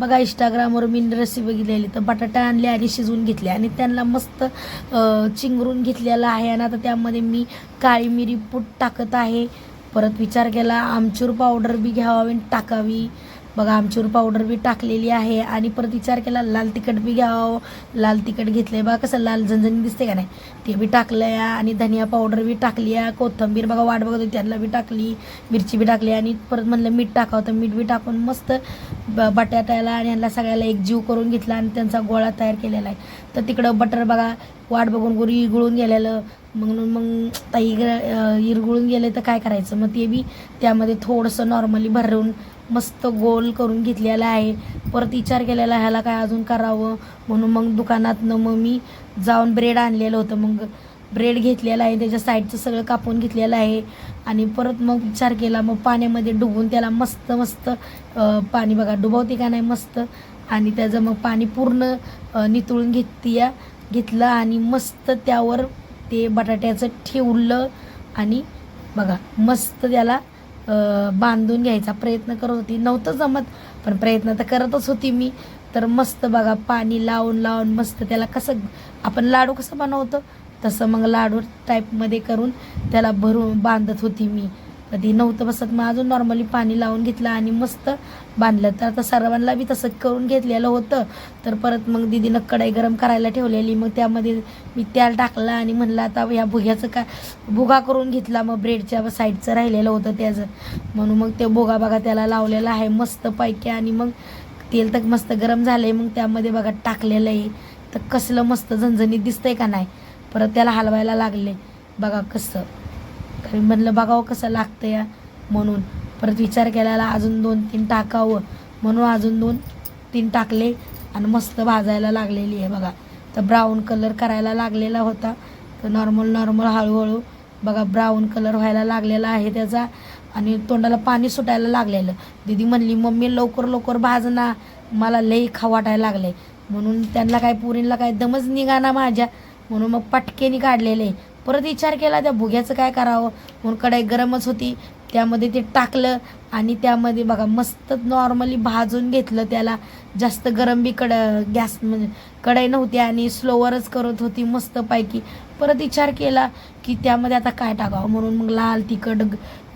बघा इंस्टाग्रामवर मी रेसिपी बघितलेली तर बटाटा आणले आणि शिजवून घेतले. आणि त्यांना मस्त चिंगरून घेतलेला आहे. आणि आता त्यामध्ये मी काळी मिरी पूट टाकत आहे. परत विचार केला आमचूर पावडर बी घ्यावी आणि टाकावी. बघा आमचूर पावडर बी टाकलेली आहे. आणि परत विचार केला लाल तिखट बी घ्यावं. लाल तिखट घेतलंय बघा कसं लाल झणझणी दिसते का नाही? ते बी टाकलंय आणि धनिया पावडर बी टाकली आहे कोथिंबीर बघा वाट बघत होती त्याला बी टाकली. मिरची बी टाकली. आणि परत म्हणलं मीठ टाकावं. तर मीठ बी टाकून मस्त ब बटाट्याला आणि यांना सगळ्याला एक जीव करून घेतला आणि त्यांचा गोळा तयार केलेला आहे. तर तिकडं बटर बघा वाट बघून गुरी इरगुळून गेलेलं. म्हणून मग ताई इरगुळून गेले तर काय करायचं? मग ते बी त्यामध्ये थोडंसं नॉर्मली भरवून मस्त गोल करून घेतलेलं आहे. परत विचार केलेला ह्याला काय अजून करावं? म्हणून मग दुकानातनं मग मी जाऊन ब्रेड आणलेलं होतं. मग ब्रेड घेतलेला आहे त्याच्या साईडचं सगळं कापून घेतलेलं आहे. आणि परत मग विचार केला मग पाण्यामध्ये डुबून त्याला मस्त मस्त पाणी बघा डुबवते का नाही मस्त? आणि त्याचं मग पाणी पूर्ण नितळून घेतली घेतलं आणि मस्त त्यावर ते बटाट्याचं ठेवलं. आणि बघा मस्त त्याला बांधून घ्यायचा प्रयत्न करत होती. नव्हतं जमत पण प्रयत्न तर करतच होती मी. तर मस्त बघा पाणी लावून लावून मस्त त्याला कसं आपण लाडू कसं बनवतो? तसं मग लाडू टाईपमध्ये करून त्याला भरून बांधत होती मी. कधी नव्हतं बसत. मग अजून नॉर्मली पाणी लावून घेतलं आणि मस्त बांधलं. तर आता सर्वांना बी तसं करून घेतलेलं होतं. तर परत मग दिदीनं कढई गरम करायला ठेवलेली. मग त्यामध्ये मी तेल टाकलं आणि म्हणलं आता ह्या भुग्याचं काय भुगा करून घेतला. मग ब्रेडच्या साईडचं राहिलेलं होतं त्याचं. म्हणून मग ते भुगा बघा त्याला लावलेला आहे मस्त पैकी. आणि मग तेल तर मस्त गरम झालं आहे मग त्यामध्ये बघा टाकलेलं आहे. तर कसलं मस्त झणझणीत दिसतंय का नाही? परत त्याला हलवायला लागले. बघा कसं. कारण म्हणलं बघावं कसं लागतं या म्हणून. परत विचार केल्याला अजून दोन तीन टाकावं म्हणून अजून दोन तीन टाकले आणि मस्त भाजायला लागलेली आहे बघा. तर ब्राऊन कलर करायला लागलेला होता. तर नॉर्मल नॉर्मल हळूहळू बघा ब्राऊन कलर व्हायला लागलेला आहे त्याचा आणि तोंडाला पाणी सुटायला लागलेलं. दीदी म्हणली मम्मी लवकर लवकर भाजना मला लई खा वाटायला लागले म्हणून त्यांना काय पुरींला काय दमच निघाना माझ्या. म्हणून मग पटकेनी काढलेले. परत विचार केला त्या भुग्याचं काय करावं? म्हणून कढाई गरमच होती. त्यामध्ये ते टाकलं आणि त्यामध्ये बघा मस्त नॉर्मली भाजून घेतलं त्याला. जास्त गरम बी कड गॅस म्हणजे कढाई नव्हती आणि स्लोवरच करत होती मस्तपैकी. परत विचार केला की त्यामध्ये आता काय टाकावं? म्हणून मग लाल तिखट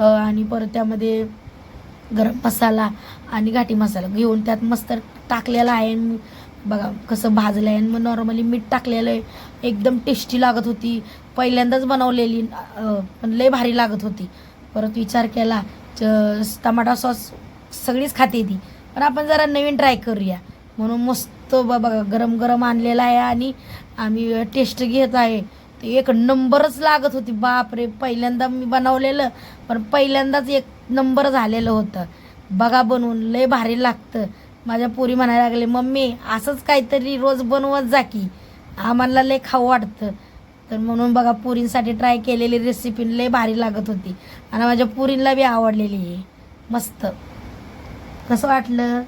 आणि परत त्यामध्ये गरम मसाला आणि घाटी मसाला घेऊन त्यात मस्त टाकलेला आहे. बघा कसं भाजलं आहे आणि मग नॉर्मली मीठ टाकलेलं आहे. एकदम टेस्टी लागत होती. पहिल्यांदाच बनवलेली पण लय भारी लागत होती. परत विचार केला च- टमाटा सॉस सगळीच खाते ती. पण आपण जरा नवीन ट्राय करूया. म्हणून मस्त बघा गरम गरम आणलेला आहे आणि आम्ही टेस्ट घेत आहे. ते एक नंबरच लागत होती. बापरे पहिल्यांदा मी बनवलेलं पण पहिल्यांदाच एक नंबर झालेलं होतं. बघा बनवून लय भारी लागतं. माझ्या पोरी म्हणायला लागले मम्मी असंच काहीतरी रोज बनवत जा की आम्हाला लय खाऊ वाटतं. तर म्हणून बघा पुरींसाठी ट्राय केलेली रेसिपी लय भारी लागत होती. आणि माझ्या पुरींला बी आवडलेली आहे. मस्त. कसं वाटलं?